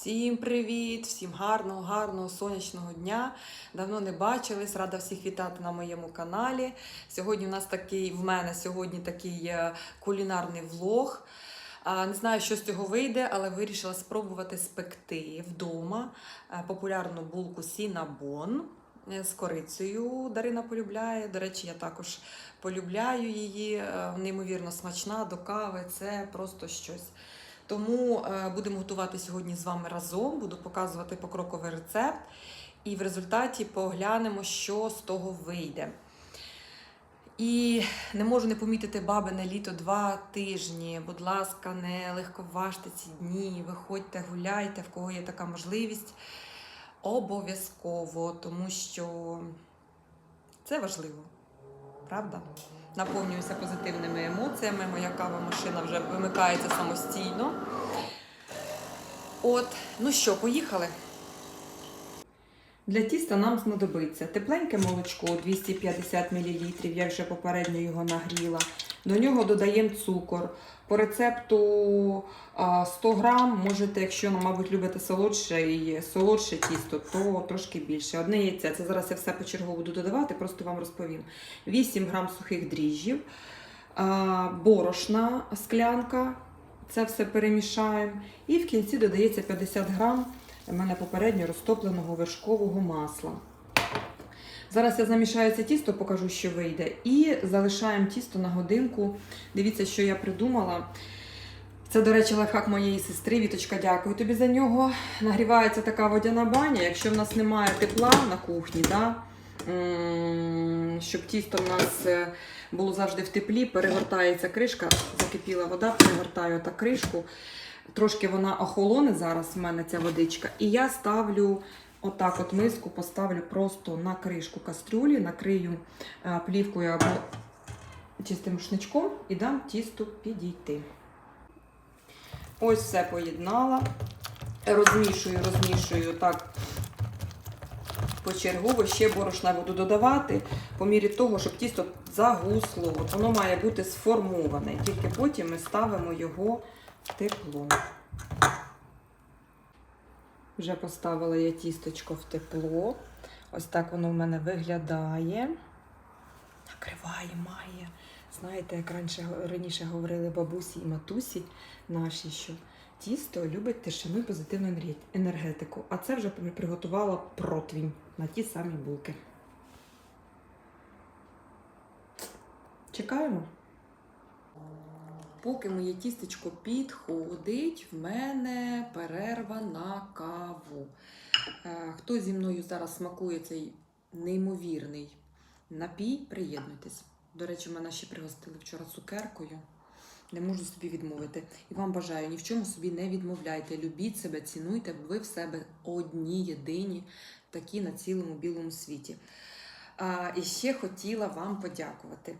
Всім привіт! Всім гарного, гарного сонячного дня. Давно не бачились, рада всіх вітати на моєму каналі. Сьогодні у нас такий, в мене сьогодні такий е, кулінарний влог. Не знаю, що з цього вийде, але вирішила спробувати спекти вдома е, популярну булку Сінабон е, з корицею. Дарина полюбляє. До речі, я також полюбляю її. Неймовірно смачна до кави. Це просто щось. Тому е, будемо готувати сьогодні з вами разом, буду показувати покроковий рецепт, і в результаті поглянемо, що з того вийде. І не можу не помітити бабине літо два тижні. Будь ласка, не легковажте ці дні, виходьте, гуляйте, в кого є така можливість. Обов'язково, тому що це важливо, правда? Наповнююся позитивними емоціями. Моя кава машина вже вимикається самостійно. От, ну що, поїхали. Для тіста нам знадобиться тепленьке молочко 250 мл, я вже попередньо його нагріла. До нього додаємо цукор. По рецепту 100 грам, можете, якщо, мабуть, любите солодше, і солодше тісто, то трошки більше. Одне яйце. Це зараз я все почергово буду додавати, просто вам розповім. 8 грам сухих дріжджів, борошна склянка. Це все перемішаємо. І в кінці додається 50 грам мене попередньо розтопленого вершкового масла. Зараз я замішаю це тісто, покажу, що вийде. І залишаємо тісто на годинку. Дивіться, що я придумала. Це, до речі, лайфхак моєї сестри. Віточка, дякую тобі за нього. Нагрівається така водяна баня. Якщо в нас немає тепла на кухні, да, щоб тісто в нас е, було завжди в теплі, перегортається кришка, закипіла вода, перегортаю отак кришку. Трошки вона охолоне зараз в мене ця водичка. І я ставлю отак от миску, поставлю просто на кришку кастрюлі, накрию е, плівкою або чистим рушничком і дам тісту підійти. Ось все поєднала. Розмішую, розмішую так почергово. Ще борошна буду додавати по мірі того, щоб тісто загусло. От воно має бути сформоване. Тільки потім ми ставимо його в тепло. Вже поставила я тісточко в тепло. Ось так воно в мене виглядає. Накриває, має. Знаєте, як раніше, раніше говорили бабусі і матусі наші, що тісто любить тишину і позитивну енергетику. А це вже приготувала противінь на ті самі булки. Чекаємо. Поки моє тістечко підходить, в мене перерва на каву. Е, Хто зі мною зараз смакує цей неймовірний напій, приєднуйтесь. До речі, мене ще пригостили вчора цукеркою. Не можу собі відмовити. І вам бажаю, ні в чому собі не відмовляйте. Любіть себе, цінуйте, бо ви в себе одні, єдині, такі на цілому білому світі. А, і ще хотіла вам подякувати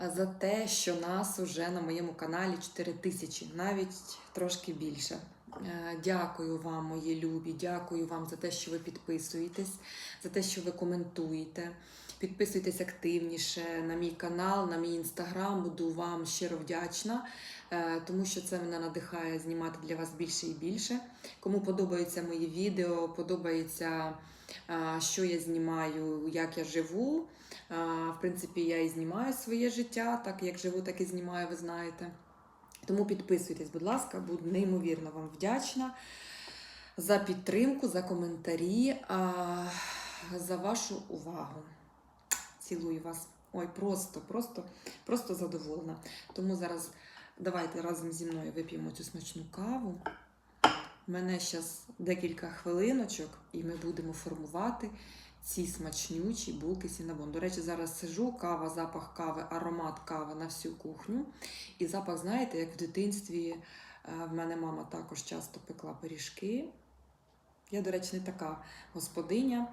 за те, що нас уже на моєму каналі 4 тисячі, навіть трошки більше. Е, Дякую вам, мої любі, дякую вам за те, що ви підписуєтесь, за те, що ви коментуєте. Підписуйтесь активніше на мій канал, на мій інстаграм. Буду вам щиро вдячна, е, тому що це мене надихає знімати для вас більше і більше. Кому подобаються мої відео, подобається, е, що я знімаю, як я живу. В принципі, я і знімаю своє життя, так як живу, так і знімаю, ви знаєте. Тому підписуйтесь, будь ласка, буду неймовірно вам вдячна за підтримку, за коментарі, за вашу увагу. Цілую вас. Ой, просто, просто, просто задоволена. Тому зараз давайте разом зі мною вип'ємо цю смачну каву. У мене зараз декілька хвилиночок, і ми будемо формувати ці смачнючі булки сінабон. До речі, зараз сижу, кава, запах кави, аромат кави на всю кухню. І запах, знаєте, як в дитинстві е, в мене мама також часто пекла пиріжки. Я, до речі, не така господиня.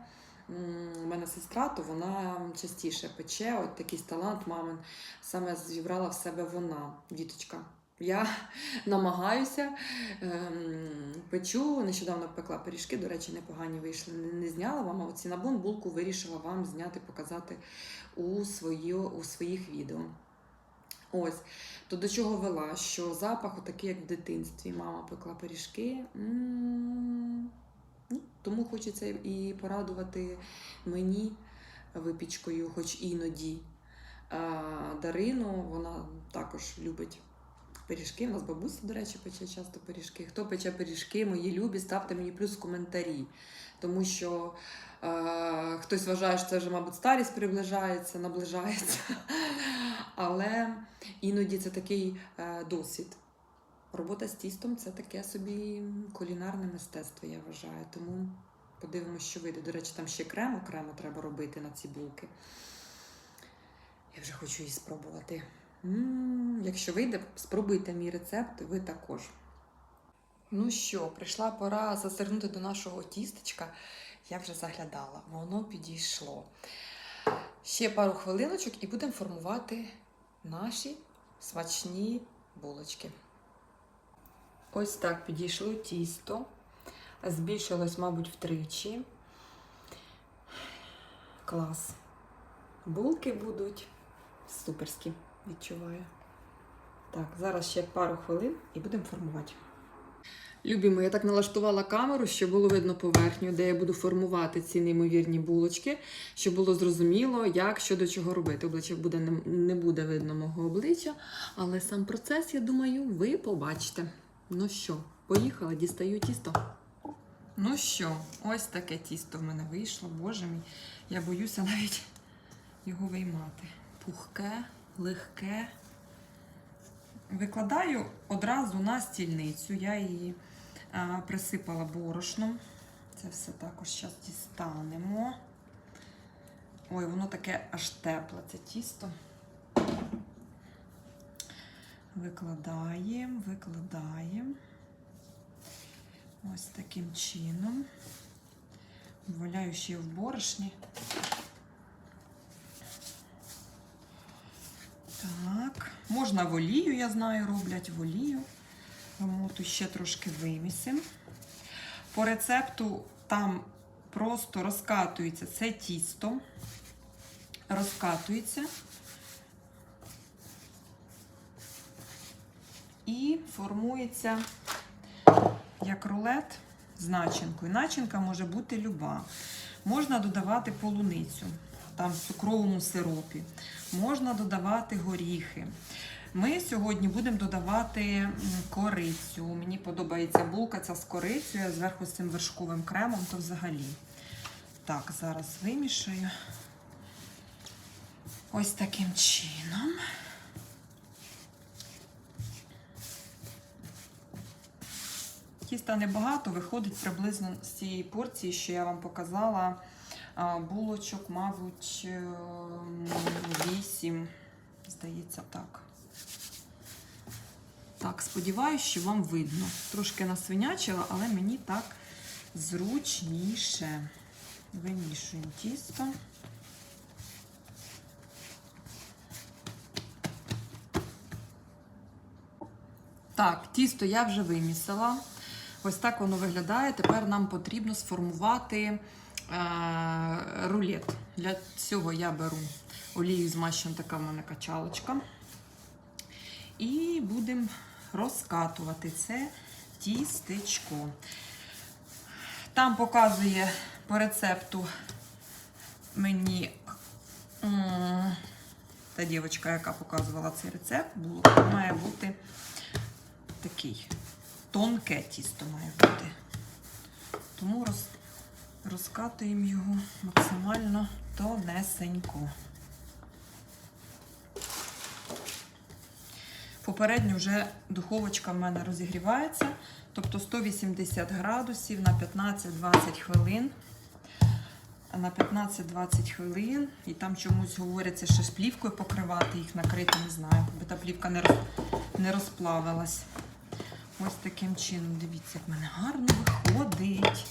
У мене сестра, то вона частіше пече, от такий талант мамин саме зібрала в себе вона, діточка. Я намагаюся, ем, печу. Нещодавно пекла пиріжки, до речі, непогані вийшли. Не, зняла вам, а от цінабон булку вирішила вам зняти, показати у, свої, у своїх відео. Ось, то до чого вела, що запах такий, як в дитинстві. Мама пекла пиріжки. м Тому хочеться і порадувати мені випічкою, хоч іноді. А Дарину вона також любить пиріжки. У нас бабуся, до речі, пече часто пиріжки. Хто пече пиріжки, мої любі, ставте мені плюс коментарі. Тому що е, хтось вважає, що це вже, мабуть, старість приближається, наближається. Але іноді це такий е, досвід. Робота з тістом це таке собі кулінарне мистецтво, я вважаю. Тому подивимося, що вийде. До речі, там ще крем окремо треба робити на ці булки. Я вже хочу її спробувати. Якщо вийде, спробуйте мій рецепт, ви також. Ну що, прийшла пора зазирнути до нашого тістечка. Я вже заглядала, воно підійшло. Ще пару хвилиночок і будемо формувати наші смачні булочки. Ось так підійшло тісто. Збільшилось, мабуть, втричі. Клас. Булки будуть суперські, відчуваю. Так, зараз ще пару хвилин і будемо формувати. Любімо, я так налаштувала камеру, щоб було видно поверхню, де я буду формувати ці неймовірні булочки, щоб було зрозуміло, як що до чого робити. Обличчя буде не, не буде видно мого обличчя, але сам процес, я думаю, ви побачите. Ну що, поїхала, дістаю тісто. Ну що, ось таке тісто в мене вийшло. Боже мій, я боюся навіть його виймати. Пухке, легке. Викладаю одразу на стільницю. Я її а, присипала борошном. Це все також зараз дістанемо. Ой, воно таке аж тепле, це тісто. Викладаємо, викладаємо. Ось таким чином. Валяю ще в борошні. Так, можна в олію, я знаю, роблять в олію. Ще трошки вимісимо. По рецепту там просто розкатується це тісто, розкатується і формується як рулет з начинкою. Начинка може бути люба. Можна додавати полуницю, там в цукровому сиропі. Можна додавати горіхи. Ми сьогодні будемо додавати корицю. Мені подобається булка ця з корицею, зверху з цим вершковим кремом, то взагалі. Так, зараз вимішаю. Ось таким чином. Тіста небагато, виходить приблизно з цієї порції, що я вам показала. Булочок, мабуть, 8, здається, так. Так, сподіваюся, що вам видно. Трошки насвинячила, але мені так зручніше. Вимішуємо тісто. Так, тісто я вже вимісила. Ось так воно виглядає. Тепер нам потрібно сформувати е, рулет. Для цього я беру олію змащена така в мене качалочка. І будемо розкатувати це тістечко. Там показує по рецепту мені та дівчинка, яка показувала цей рецепт, має бути такий тонке тісто має бути. Тому роз, розкатуємо його максимально тонесенько. Попередньо вже духовочка в мене розігрівається, тобто 180 градусів на 15-20 хвилин. На 15-20 хвилин. І там чомусь говориться, що з плівкою покривати їх накрити, не знаю, бо та плівка не, роз, не розплавилась. Ось таким чином, дивіться, як в мене гарно виходить.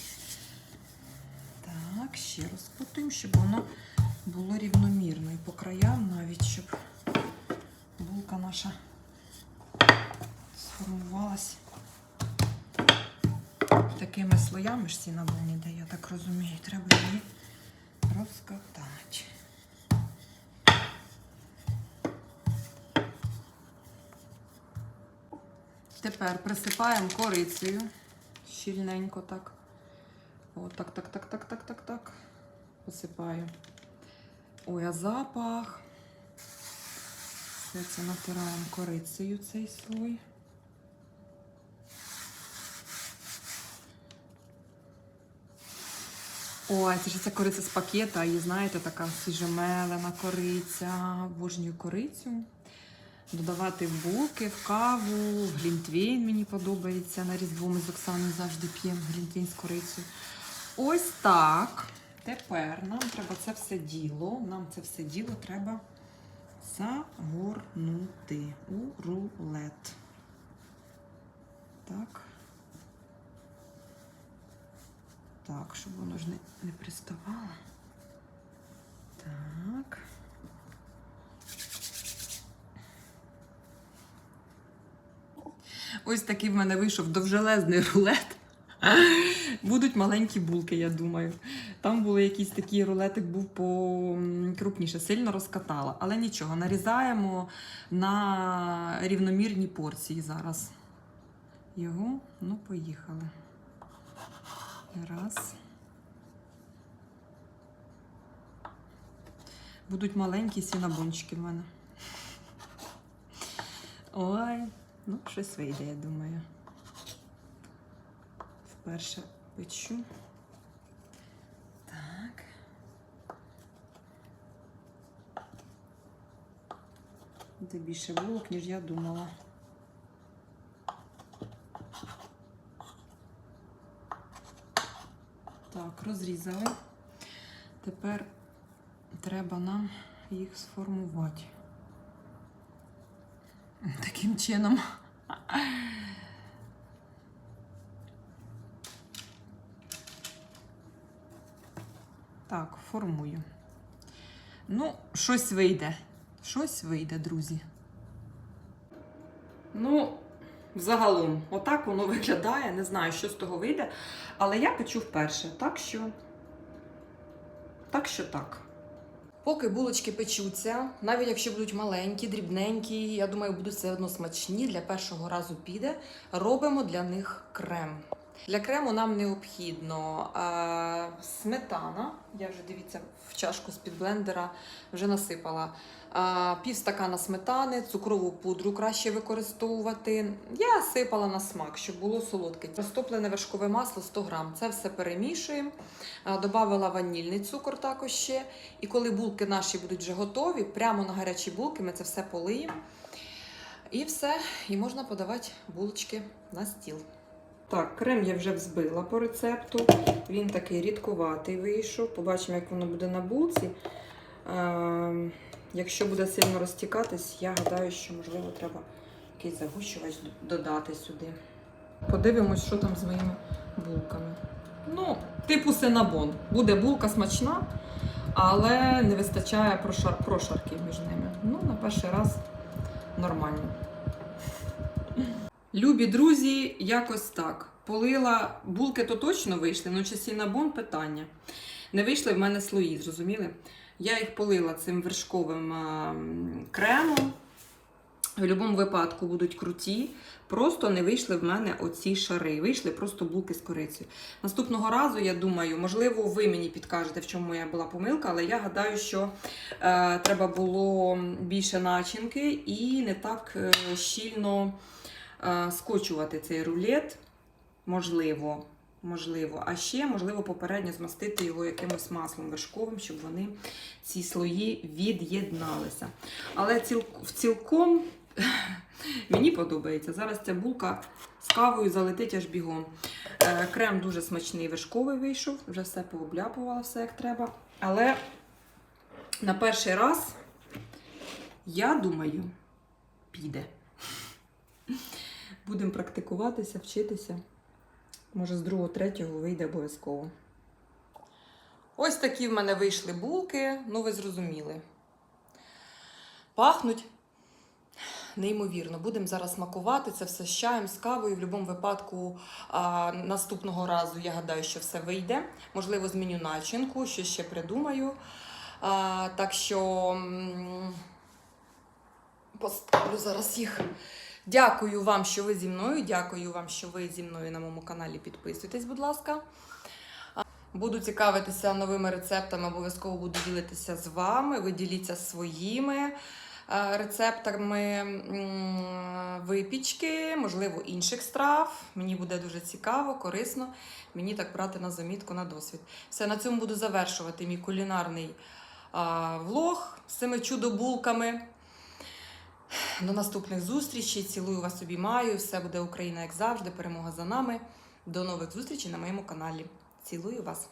Так, ще розпутуємо, щоб воно було рівномірно. І по краям навіть, щоб булка наша сформувалась такими слоями ж ці наболні, де я так розумію, треба її розкатати. Тепер присипаємо корицею щільненько так. О, так, так, так, так, так, так, так. Посипаю. Ой, а запах. Все це натираємо корицею цей слой. Ой, це ж ця кориця з пакета, і знаєте, така свіжомелена кориця, обожнюю корицю. Додавати в булки, в каву, в глінтвейн мені подобається. На різдво ми з Оксаною завжди п'ємо глінтвейн з корицею. Ось так. Тепер нам треба це все діло. Нам це все діло треба загорнути у рулет. Так. Так, щоб воно ж не, не приставало. Так. Ось такий в мене вийшов довжелезний рулет. Будуть маленькі булки, я думаю. Там були якісь такі рулетик був покрупніше, сильно розкатала. Але нічого, нарізаємо на рівномірні порції зараз. Його, ну, поїхали. Раз. Будуть маленькі сінабончики в мене. Ой, ну, щось вийде, я думаю. Вперше печу. Так. Це більше булок, ніж я думала. Так, розрізали. Тепер треба нам їх сформувати. Таким чином. Так, формую. Ну, щось вийде. Щось вийде, друзі. Ну, загалом, отак воно виглядає. Не знаю, що з того вийде. Але я печу вперше. Так що. Так що так. Поки булочки печуться, навіть якщо будуть маленькі, дрібненькі, я думаю, будуть все одно смачні. Для першого разу піде. Робимо для них крем. Для крему нам необхідно е, сметана. Я вже дивіться в чашку з-під блендера вже насипала. Е, пів стакана сметани, цукрову пудру краще використовувати. Я сипала на смак, щоб було солодке. Розтоплене вершкове масло 100 грам. Це все перемішуємо. Е, Добавила ванільний цукор також ще. І коли булки наші будуть вже готові, прямо на гарячі булки ми це все полиємо. І все, і можна подавати булочки на стіл. Так, крем я вже взбила по рецепту. Він такий рідкуватий вийшов. Побачимо, як воно буде на булці. Е, якщо буде сильно розтікатись, я гадаю, що можливо треба якийсь загущувач додати сюди. Подивимось, що там з моїми булками. Ну, типу синабон. Буде булка смачна, але не вистачає прошар... прошарки між ними. Ну, на перший раз нормально. Любі друзі, якось так. Полила булки то точно вийшли, ну чи сінабон питання. Не вийшли в мене слої, зрозуміли? Я їх полила цим вершковим кремом. В будь-якому випадку будуть круті. Просто не вийшли в мене оці шари. Вийшли просто булки з корицею. Наступного разу, я думаю, можливо, ви мені підкажете, в чому моя була помилка, але я гадаю, що е, треба було більше начинки і не так е, щільно скочувати цей рулет. Можливо, можливо. А ще, можливо, попередньо змастити його якимось маслом вершковим, щоб вони ці слої від'єдналися. Але в цілком мені подобається. Зараз ця булка з кавою залетить аж бігом. Е, Крем дуже смачний вершковий вийшов, вже все пообляпувала, все як треба. Але на перший раз, я думаю, піде. Будемо практикуватися, вчитися. Може, з другого, третього вийде обов'язково. Ось такі в мене вийшли булки, ну ви зрозуміли. Пахнуть неймовірно. Будемо зараз смакувати це все з чаєм, з кавою. В будь-якому випадку а, наступного разу я гадаю, що все вийде. Можливо, зміню начинку, що ще придумаю. А, так що поставлю зараз їх. Дякую вам, що ви зі мною. Дякую вам, що ви зі мною на моєму каналі. Підписуйтесь, будь ласка. Буду цікавитися новими рецептами, обов'язково буду ділитися з вами. Ви діліться своїми рецептами випічки, можливо, інших страв. Мені буде дуже цікаво, корисно. Мені так брати на замітку на досвід. Все, на цьому буду завершувати мій кулінарний влог з цими чудо-булками. До наступних зустрічей. Цілую вас, обіймаю. Все буде Україна, як завжди. Перемога за нами. До нових зустрічей на моєму каналі. Цілую вас!